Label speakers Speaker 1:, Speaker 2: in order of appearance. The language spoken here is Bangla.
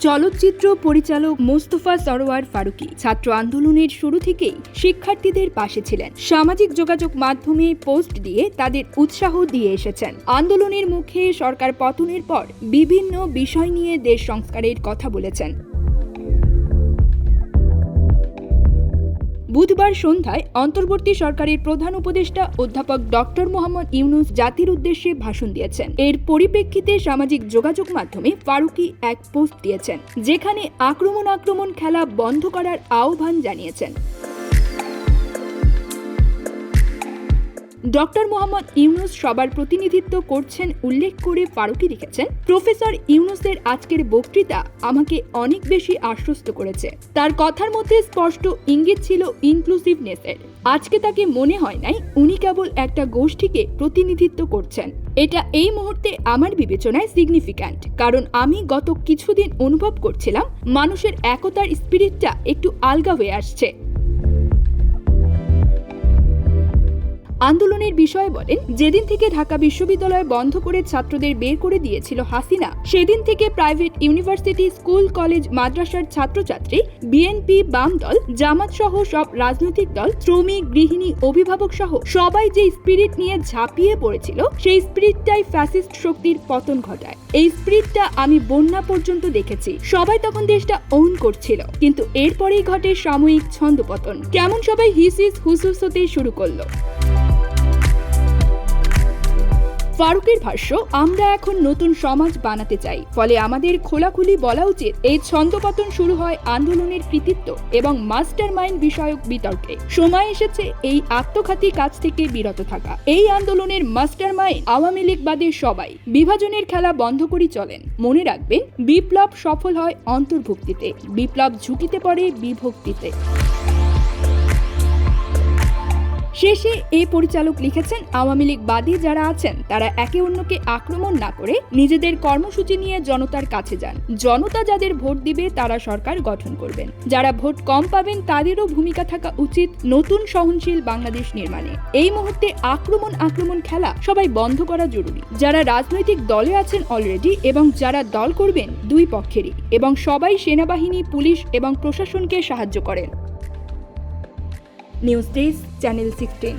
Speaker 1: চলচ্চিত্র পরিচালক মোস্তফা সরোয়ার ফারুকি ছাত্র আন্দোলনের শুরু থেকেই শিক্ষার্থীদের পাশে ছিলেন। সামাজিক যোগাযোগ মাধ্যমে পোস্ট দিয়ে তাদের উৎসাহ দিয়ে এসেছেন। আন্দোলনের মুখে সরকার পতনের পর বিভিন্ন বিষয় নিয়ে দেশ সংস্কারের কথা বলেছেন। বুধবার সন্ধ্যায় অন্তর্বর্তী সরকারের প্রধান উপদেষ্টা অধ্যাপক ডক্টর মোহাম্মদ ইউনুস জাতির উদ্দেশ্যে ভাষণ দিয়েছেন। এর পরিপ্রেক্ষিতে সামাজিক যোগাযোগ মাধ্যমে ফারুকি এক পোস্ট দিয়েছেন, যেখানে আক্রমণ আক্রমণ খেলা বন্ধ করার আহ্বান জানিয়েছেন। ডক্টর মোহাম্মদ ইউনুস সবার প্রতিনিধিত্ব করছেন উল্লেখ করে ফারুকি লিখেছেন, প্রফেসর ইউনুসের আজকের বক্তৃতা আমাকে অনেক বেশি আশ্বস্ত করেছে। তার কথার মধ্যে স্পষ্ট ইঙ্গিত ছিল ইনক্লুসিভনেসের আজকে তাকে মনে হয় নাই উনি কেবল একটা গোষ্ঠীকে প্রতিনিধিত্ব করছেন। এটা এই মুহূর্তে আমার বিবেচনায় সিগনিফিক্যান্ট কারণ আমি গত কিছুদিন অনুভব করছিলাম মানুষের একতার স্পিরিটটা একটু আলগা হয়ে আসছে। আন্দোলনের বিষয়ে বলেন, যেদিন থেকে ঢাকা বিশ্ববিদ্যালয় বন্ধ করে ছাত্রদের বের করে দিয়েছিল হাসিনা, সেদিন থেকে প্রাইভেট ইউনিভার্সিটি, স্কুল, কলেজ, মাদ্রাসার ছাত্রছাত্রী, বিএনপি, বাম দল, জামাত সহ সব রাজনৈতিক দল, শ্রমিক, গৃহিণী, অভিভাবক সহ সবাই যে স্পিরিট নিয়ে ঝাঁপিয়ে পড়েছিল, সেই স্পিরিটটাই ফ্যাসিস্ট শক্তির পতন ঘটায়। এই স্পিরিটটা আমি বন্যা পর্যন্ত দেখেছি। সবাই তখন দেশটা ওন করছিল। কিন্তু এরপরেই ঘটে সাময়িক ছন্দপতন। কেমন সবাই হিসিস হুসুস হতে শুরু করল। ফারুকের ভাষ্য, আমরা এখন নতুন সমাজ বানাতে চাই। ফলে আমাদের খোলাখুলি বলা উচিত, এই ছন্দপতন শুরু হয় আন্দোলনের কৃতিত্ব এবং মাস্টার মাইন্ড বিষয়ক বিতর্কে। সময় এসেছে এই আত্মঘাতী কাজ থেকে বিরত থাকা। এই আন্দোলনের মাস্টার মাইন্ড আওয়ামী লীগ বাদে সবাই। বিভাজনের খেলা বন্ধ করে চলেন। মনে রাখবেন, বিপ্লব সফল হয় অন্তর্ভুক্তিতে। বিপ্লব ঝুঁকিতে পড়ে বিভক্তিতে। শেষে এই পরিচালক লিখেছেন, আওয়ামী লীগ বাদী যারা আছেন, তারা একে অন্যকে আক্রমণ না করে নিজেদের কর্মসূচি নিয়ে জনতার কাছে যান। জনতা যাদের ভোট দিবে, তারা সরকার গঠন করবেন। যারা ভোট কম পাবেন, তাদেরও ভূমিকা থাকা উচিত নতুন সহনশীল বাংলাদেশ নির্মাণে। এই মুহূর্তে আক্রমণ আক্রমণ খেলা সবাই বন্ধ করা জরুরি। যারা রাজনৈতিক দলে আছেন অলরেডি এবং যারা দল করবেন, দুই পক্ষেরই। এবং সবাই সেনাবাহিনী, পুলিশ এবং প্রশাসনকে সাহায্য করেন। News desk channel sixteen